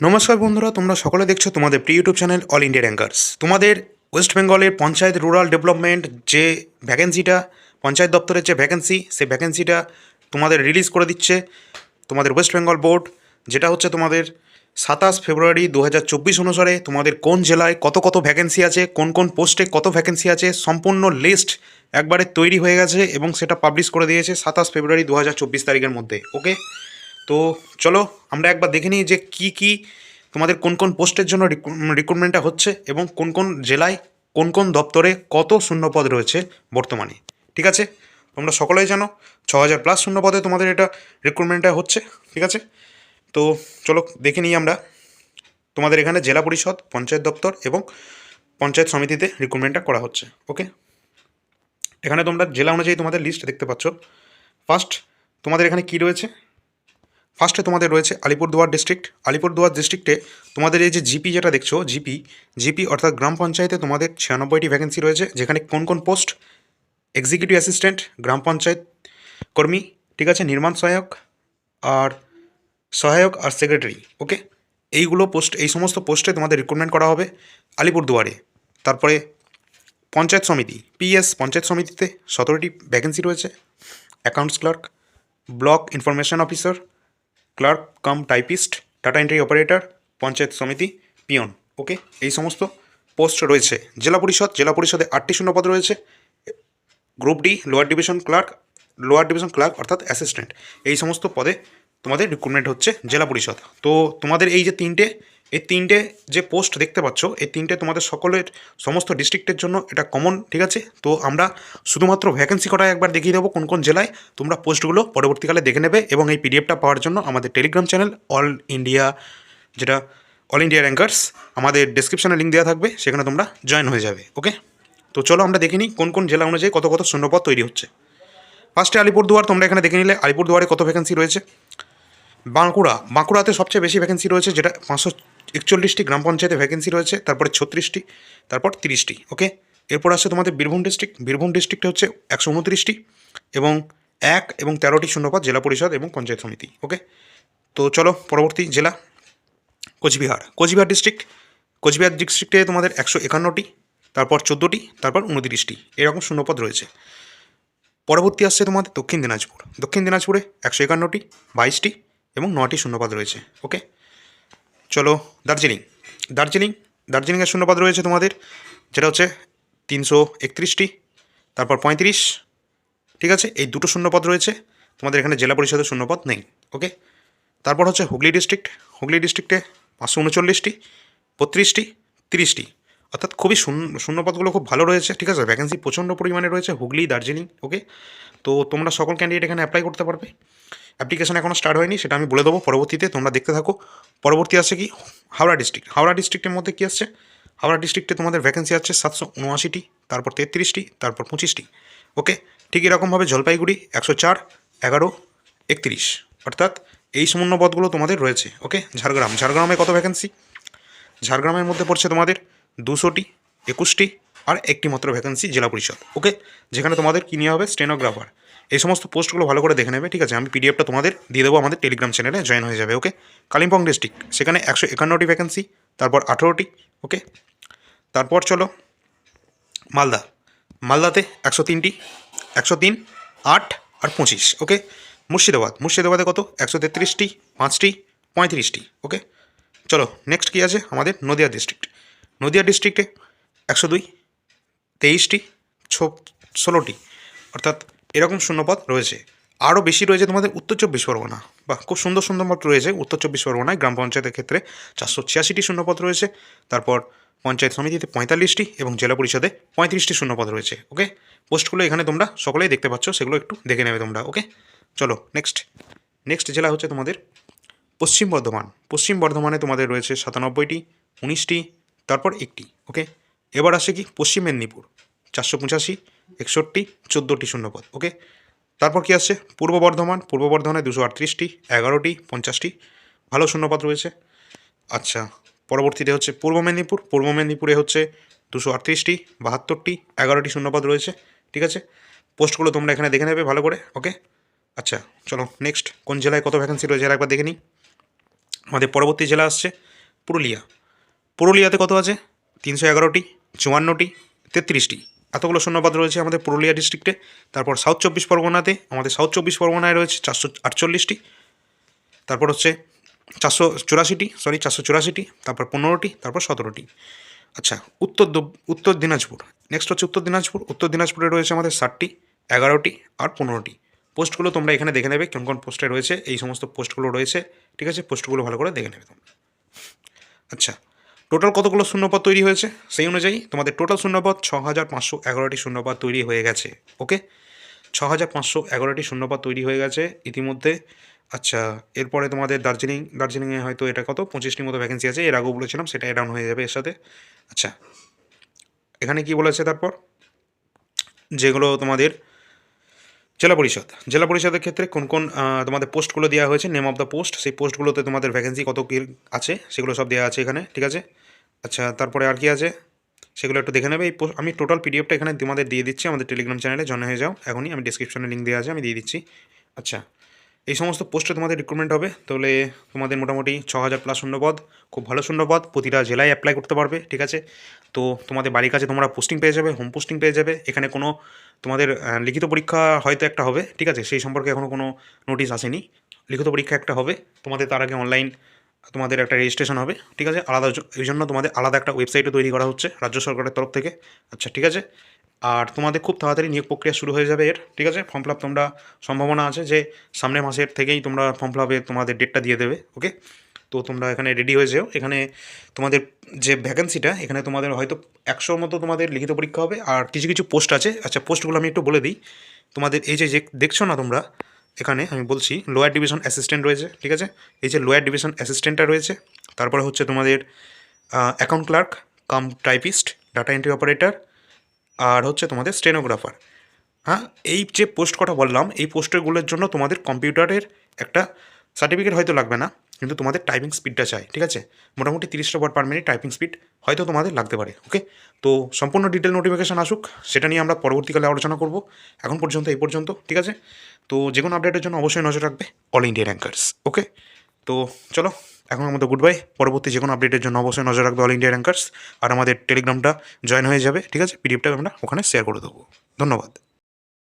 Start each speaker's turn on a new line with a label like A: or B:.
A: নমস্কার বন্ধুরা, তোমরা সকলে দেখছ তোমাদের প্রিয় YouTube channel all India rankers তোমাদের ওয়েস্ট বেঙ্গলের পঞ্চায়েত রুরাল ডেভেলপমেন্ট যে ভ্যাকেন্সিটা পঞ্চায়েত দপ্তরের যে ভ্যাকেন্সি সেই ভ্যাকেন্সিটা তোমাদের রিলিজ করে দিচ্ছে তোমাদের ওয়েস্ট বেঙ্গল বোর্ড যেটা হচ্ছে তোমাদের সাতাশ ফেব্রুয়ারি দু হাজার চব্বিশ অনুসারে তোমাদের কোন জেলায় কত কত ভ্যাকেন্সি আছে, কোন কোন পোস্টে কত ভ্যাকেন্সি আছে, সম্পূর্ণ লিস্ট একবারে তৈরি হয়ে গেছে এবং সেটা পাবলিশ করে দিয়েছে সাতাশ ফেব্রুয়ারি দু হাজার চব্বিশ তারিখের মধ্যে ওকে তো চলো আমরা একবার দেখে নিই যে কি কি তোমাদের কোন কোন পোস্টের জন্য রিক্রুটমেন্টটা হচ্ছে এবং কোন কোন জেলায় কোন কোন দপ্তরে কত শূন্যপদ রয়েছে বর্তমানে। ঠিক আছে? তোমরা সকলেই জানো ছ হাজার প্লাস শূন্যপদে তোমাদের এটা রিক্রুটমেন্টটা হচ্ছে। ঠিক আছে? তো চলো দেখে নিই আমরা। তোমাদের এখানে জেলা পরিষদ, পঞ্চায়েত দপ্তর এবং পঞ্চায়েত সমিতিতে রিক্রুটমেন্টটা করা হচ্ছে। ওকে? এখানে তোমরা জেলা অনুযায়ী তোমাদের লিস্ট দেখতে পাচ্ছ। ফার্স্ট তোমাদের এখানে কি রয়েছে? ফার্স্টে তোমাদের রয়েছে আলিপুরদুয়ার ডিস্ট্রিক্ট আলিপুরদুয়ার ডিস্ট্রিক্টে তোমাদের এই যে জিপি যেটা দেখছ জিপি জিপি অর্থাৎ গ্রাম পঞ্চায়েতে তোমাদের ছিয়ানব্বইটি ভ্যাকেন্সি রয়েছে, যেখানে কোন কোন পোস্ট এক্সিকিউটিভ অ্যাসিস্ট্যান্ট গ্রাম পঞ্চায়েত কর্মী, ঠিক আছে, নির্মাণ সহায়ক আর সহায়ক আর সেক্রেটারি ওকে এইগুলো পোস্ট এই সমস্ত পোস্টে তোমাদের রিক্রুটমেন্ট করা হবে আলিপুরদুয়ারে। তারপরে পঞ্চায়েত সমিতি পিএস পঞ্চায়েত সমিতিতে সতেরোটি ভ্যাকেন্সি রয়েছে accounts clerk block information officer clerk cum typist data entry operator, panchayat সমিতি, পিয়ন। ওকে, এই সমস্ত পোস্ট রয়েছে। জেলা পরিষদ, জেলা পরিষদে আটটি শূন্যপদ রয়েছে। Group D, lower division clerk, lower division clerk অর্থাৎ অ্যাসিস্ট্যান্ট। এই সমস্ত পদে তোমাদের রিক্রুটমেন্ট হচ্ছে জেলা পরিষদ। তো তোমাদের এই যে তিনটে এই তিনটে যে পোস্ট দেখতে পাচ্ছ, এই তিনটে তোমাদের সকলের সমস্ত ডিস্ট্রিক্টের জন্য এটা কমন ঠিক আছে? তো আমরা শুধুমাত্র ভ্যাকেন্সি কটা একবার দেখিয়ে দেবো কোন কোন জেলায়। তোমরা পোস্টগুলো পরবর্তীকালে দেখে নেবে এবং এই পিডিএফটা পাওয়ার জন্য আমাদের টেলিগ্রাম চ্যানেল অল ইন্ডিয়া যেটা অল ইন্ডিয়া র্যাঙ্কার্স আমাদের ডিসক্রিপশানে লিঙ্ক দেওয়া থাকবে, সেখানে তোমরা জয়েন হয়ে যাবে ওকে তো চলো আমরা দেখে কোন কোন জেলা অনুযায়ী কত কত শূন্যপদ তৈরি হচ্ছে। ফার্স্টে আলিপুরদুয়ার, তোমরা এখানে দেখে নিলে আলিপুরদুয়ারে কত ভ্যাকেন্সি রয়েছে। বাঁকুড়া, বাঁকুড়াতে সবচেয়ে বেশি ভ্যাকেন্সি রয়েছে, যেটা পাঁচশো একচল্লিশটি গ্রাম পঞ্চায়েতে ভ্যাকেন্সি রয়েছে, তারপরে ছত্রিশটি, তারপর তিরিশটি ওকে এরপর আসছে তোমাদের বীরভূম ডিস্ট্রিক্ট বীরভূম ডিস্ট্রিক্টে হচ্ছে একশো উনত্রিশটি এবং এক এবং তেরোটি শূন্যপদ জেলা পরিষদ এবং পঞ্চায়েত সমিতি ওকে তো চলো পরবর্তী জেলা, কোচবিহার। কোচবিহার ডিস্ট্রিক্ট কোচবিহার ডিস্ট্রিক্টে তোমাদের একশো একান্নটি, তারপর চোদ্দোটি, তারপর উনতিরিশটি, এরকম শূন্যপদ রয়েছে। পরবর্তী আসছে তোমাদের দক্ষিণ দিনাজপুর। দক্ষিণ দিনাজপুরে একশো একান্নটি, বাইশটি এবং নটি শূন্যপদ রয়েছে ওকে চলো দার্জিলিং। দার্জিলিং দার্জিলিংয়ের শূন্যপদ রয়েছে তোমাদের, যেটা হচ্ছে তিনশো একত্রিশটি, তারপর পঁয়ত্রিশ, ঠিক আছে? এই দুটো শূন্যপদ রয়েছে, তোমাদের এখানে জেলা পরিষদের শূন্যপদ নেই, ওকে? তারপর হচ্ছে হুগলি ডিস্ট্রিক্ট, হুগলি ডিস্ট্রিক্টে পাঁচশো উনচল্লিশটি, বত্রিশটি, তিরিশটি, অর্থাৎ খুবই শূন্য, শূন্যপদগুলো খুব ভালো রয়েছে, ঠিক আছে? ভ্যাকেন্সি প্রচণ্ড পরিমাণে রয়েছে হুগলি, দার্জিলিং, ওকে? তো তোমরা সকল ক্যান্ডিডেট এখানে অ্যাপ্লাই করতে পারবে। অ্যাপ্লিকেশন এখনও স্টার্ট হয়নি, সেটা আমি বলে দেবো, পরবর্তীতে তোমরা দেখতে থাকো। পরবর্তী আছে কি? হাওড়া ডিস্ট্রিক্ট হাওড়া ডিস্ট্রিক্টের মধ্যে কী আসছে? হাওড়া ডিস্ট্রিক্টে তোমাদের ভ্যাকেন্সি আছে সাতশো উনআশিটি, তারপর তেত্রিশটি, তারপর পঁচিশটি। ওকে ঠিক এরকমভাবে জলপাইগুড়ি একশো চার, এগারো, একত্রিশ। অর্থাৎ এই সমন্য পদগুলো তোমাদের রয়েছে। ওকে ঝাড়গ্রাম। ঝাড়গ্রামে কত ভ্যাকেন্সি ঝাড়গ্রামের মধ্যে পড়ছে তোমাদের দুশোটি, একুশটি আর একটি মাত্র ভ্যাকেন্সি জেলা পরিষদ। ওকে যেখানে তোমাদের কী নেওয়া হবে? স্টেনোগ্রাফার এই সমস্ত পোস্টগুলো ভালো করে দেখে নেবে, ঠিক আছে? আমি পিডিএফটা তোমাদের দিয়ে দেবো আমাদের টেলিগ্রাম চ্যানেলে জয়েন হয়ে যাবে ওকে কালিম্পং ডিস্ট্রিক্ট সেখানে একশো একান্নটি ভ্যাকেন্সি তারপর আঠেরোটি ওকে তারপর চলো মালদা। মালদাতে একশো তিনটি, একশো তিন, আট আর পঁচিশ ওকে মুর্শিদাবাদ, মুর্শিদাবাদে কত? একশো তেত্রিশটি, পাঁচটি, পঁয়ত্রিশটি ওকে চলো নেক্সট কী আছে? আমাদের নদিয়া ডিস্ট্রিক্ট নদিয়া ডিস্ট্রিক্টে একশো দুই, তেইশটি ষোলোটি, অর্থাৎ এরকম শূন্যপদ রয়েছে। আরও বেশি রয়েছে তোমাদের উত্তর চব্বিশ পরগনা। বা খুব সুন্দর সুন্দর পদ রয়েছে উত্তর চব্বিশ পরগনায়। গ্রাম পঞ্চায়েতের ক্ষেত্রে চারশো ছিয়াশিটি শূন্যপদ রয়েছে। তারপর পঞ্চায়েত সমিতিতে পঁয়তাল্লিশটি এবং জেলা পরিষদে পঁয়ত্রিশটি শূন্যপদ রয়েছে, ওকে? পোস্টগুলো এখানে তোমরা সকলেই দেখতে পাচ্ছ, সেগুলো একটু দেখে নেবে তোমরা, ওকে? চলো, নেক্সট। নেক্সট জেলা হচ্ছে তোমাদের পশ্চিম বর্ধমান। পশ্চিম বর্ধমানে তোমাদের রয়েছে সাতানব্বইটি, উনিশটি, তারপর একটি, ওকে? এবার আসে কি পশ্চিম মেদিনীপুর। চারশো পঁচাশি একষট্টি, চোদ্দোটি শূন্যপদ, ওকে? তারপর কি আসছে? পূর্ব বর্ধমান, পূর্ব বর্ধমানে দুশো আটত্রিশটি, এগারোটি, পঞ্চাশটি। ভালো শূন্যপদ রয়েছে। আচ্ছা পরবর্তীতে হচ্ছে পূর্ব মেদিনীপুর। পূর্ব মেদিনীপুরে হচ্ছে দুশো আটত্রিশটি, বাহাত্তরটি, এগারোটি শূন্যপদ রয়েছে, ঠিক আছে? পোস্টগুলো তোমরা এখানে দেখে নেবে ভালো করে, ওকে? আচ্ছা চলো নেক্সট। কোন জেলায় কত ভ্যাকেন্সি রয়েছে আর একবার দেখে নিই। আমাদের পরবর্তী জেলা আসছে পুরুলিয়া। পুরুলিয়াতে কত আছে? তিনশো এগারোটি, চুয়ান্নটি, তেত্রিশটি। এতগুলো শূন্যপদ রয়েছে আমাদের পুরুলিয়া ডিস্ট্রিক্টে তারপর সাউথ চব্বিশ পরগনাতে আমাদের সাউথ চব্বিশ পরগনায় রয়েছে চারশো আটচল্লিশটি। তারপর হচ্ছে চারশো চুরাশিটি সরি চারশো চুরাশিটি, তারপর পনেরোটি, তারপর সতেরোটি। আচ্ছা উত্তর উত্তর দিনাজপুর। নেক্সট হচ্ছে উত্তর দিনাজপুর। উত্তর দিনাজপুরে রয়েছে আমাদের ষাটটি, এগারোটি আর পনেরোটি। পোস্টগুলো তোমরা এখানে দেখে নেবে কোন কোন পোস্টে রয়েছে। এই সমস্ত পোস্টগুলো রয়েছে, ঠিক আছে? পোস্টগুলো ভালো করে দেখে নেবে তোমরা। আচ্ছা টোটাল কতগুলো শূন্যপদ তৈরি হয়েছে? সেই অনুযায়ী তোমাদের টোটাল শূন্যপদ ছ হাজার পাঁচশো এগারোটি শূন্যপদ তৈরি হয়ে গেছে ওকে ছ হাজার পাঁচশো এগারোটি শূন্যপদ তৈরি হয়ে গেছে ইতিমধ্যে। আচ্ছা এরপরে তোমাদের দার্জিলিং, দার্জিলিংয়ে হয়তো এটা কত? পঁচিশটি মতো ভ্যাকেন্সি আছে, এর আগেও বলেছিলাম সেটা অ্যাড হয়ে যাবে এর সাথে। আচ্ছা এখানে কি বলেছে তারপর? যেগুলো তোমাদের জেলা পরিষদ। জেলা পরিষদের ক্ষেত্রে কোন কোন তোমাদের পোস্টগুলো দেওয়া হয়েছে? নেম অফ দ্য পোস্ট সেই পোস্টগুলোতে তোমাদের ভ্যাকেন্সি কত কী আছে? সেগুলো সব দেওয়া আছে এখানে, ঠিক আছে? আচ্ছা তারপরে আর কি আছে? সেগুলো একটু দেখে নেবে। এই আমি টোটাল পিডিএফটা এখানে তোমাদের দিয়ে দিচ্ছি আমাদের টেলিগ্রাম চ্যানেলে জয়েন হয়ে যাও। এখনই আমি ডিসক্রিপশনে লিঙ্ক দেওয়া আছে, আমি দিয়ে দিচ্ছি। আচ্ছা এই সমস্ত পোস্টে তোমাদের রিক্রুটমেন্ট হবে। তাহলে তোমাদের মোটামুটি ছ হাজার প্লাস শূন্যপদ, খুব ভালো শূন্যপদ। প্রতিটা জেলায় অ্যাপ্লাই করতে পারবে, ঠিক আছে? তো তোমাদের বাড়ির কাছে তোমরা পোস্টিং পেয়ে যাবে হোম পোস্টিং পেয়ে যাবে। এখানে কোনো তোমাদের লিখিত পরীক্ষা হয়তো একটা হবে, ঠিক আছে? সেই সম্পর্কে এখনও কোনো নোটিশ আসেনি। লিখিত পরীক্ষা একটা হবে। তোমাদের তার আগে অনলাইন তোমাদের একটা রেজিস্ট্রেশন হবে, ঠিক আছে? আলাদা এই জন্য তোমাদের আলাদা একটা ওয়েবসাইটও তৈরি করা হচ্ছে রাজ্য সরকারের তরফ থেকে। আচ্ছা ঠিক আছে? আর তোমাদের খুব তাড়াতাড়ি নিয়োগ প্রক্রিয়া শুরু হয়ে যাবে এর, ঠিক আছে? ফর্ম ফিল তোমরা, সম্ভাবনা আছে যে সামনের মাসের থেকেই তোমরা ফর্ম ফিল তোমাদের ডেটটা দিয়ে দেবে ওকে তো তোমরা এখানে রেডি হয়ে যেও। এখানে তোমাদের যে ভ্যাকেন্সিটা এখানে তোমাদের হয়তো একশোর মতো তোমাদের লিখিত পরীক্ষা হবে। আর কিছু কিছু পোস্ট আছে। আচ্ছা পোস্টগুলো আমি একটু বলে দিই। তোমাদের এই যে দেখছ না তোমরা এখানে আমি বলছি লোয়ার ডিভিশন অ্যাসিস্ট্যান্ট রয়েছে, ঠিক আছে? এই যে লোয়ার ডিভিশন অ্যাসিস্ট্যান্টটা রয়েছে, তারপরে হচ্ছে তোমাদের account clerk cum typist data entry operator আর হচ্ছে তোমাদের স্টেনোগ্রাফার হ্যাঁ এই যে পোস্ট কটা বললাম, এই পোস্টগুলোর জন্য তোমাদের কম্পিউটারের একটা সার্টিফিকেট হয়তো লাগবে না। কিন্তু তোমাদের টাইপিং স্পিডটা চাই, ঠিক আছে? মোটামুটি তিরিশটা word per minute typing speed হয়তো তোমাদের লাগতে পারে ওকে তো সম্পূর্ণ ডিটেল নোটিফিকেশান আসুক, সেটা নিয়ে আমরা পরবর্তীকালে আলোচনা করব, এখন পর্যন্ত, এই পর্যন্ত, ঠিক আছে? তো যে কোনো আপডেটের জন্য অবশ্যই নজর রাখবে অল ইন্ডিয়া র্যাঙ্কার্স ওকে তো চলো, এখন আমাদের গুড বাই পরবর্তী যে কোনো আপডেটের জন্য অবশ্যই নজর রাখবে অল ইন্ডিয়া র্যাঙ্কার্স আর আমাদের টেলিগ্রামটা জয়েন হয়ে যাবে, ঠিক আছে? পিডিএফটা আমরা ওখানে শেয়ার করে দেবো। ধন্যবাদ।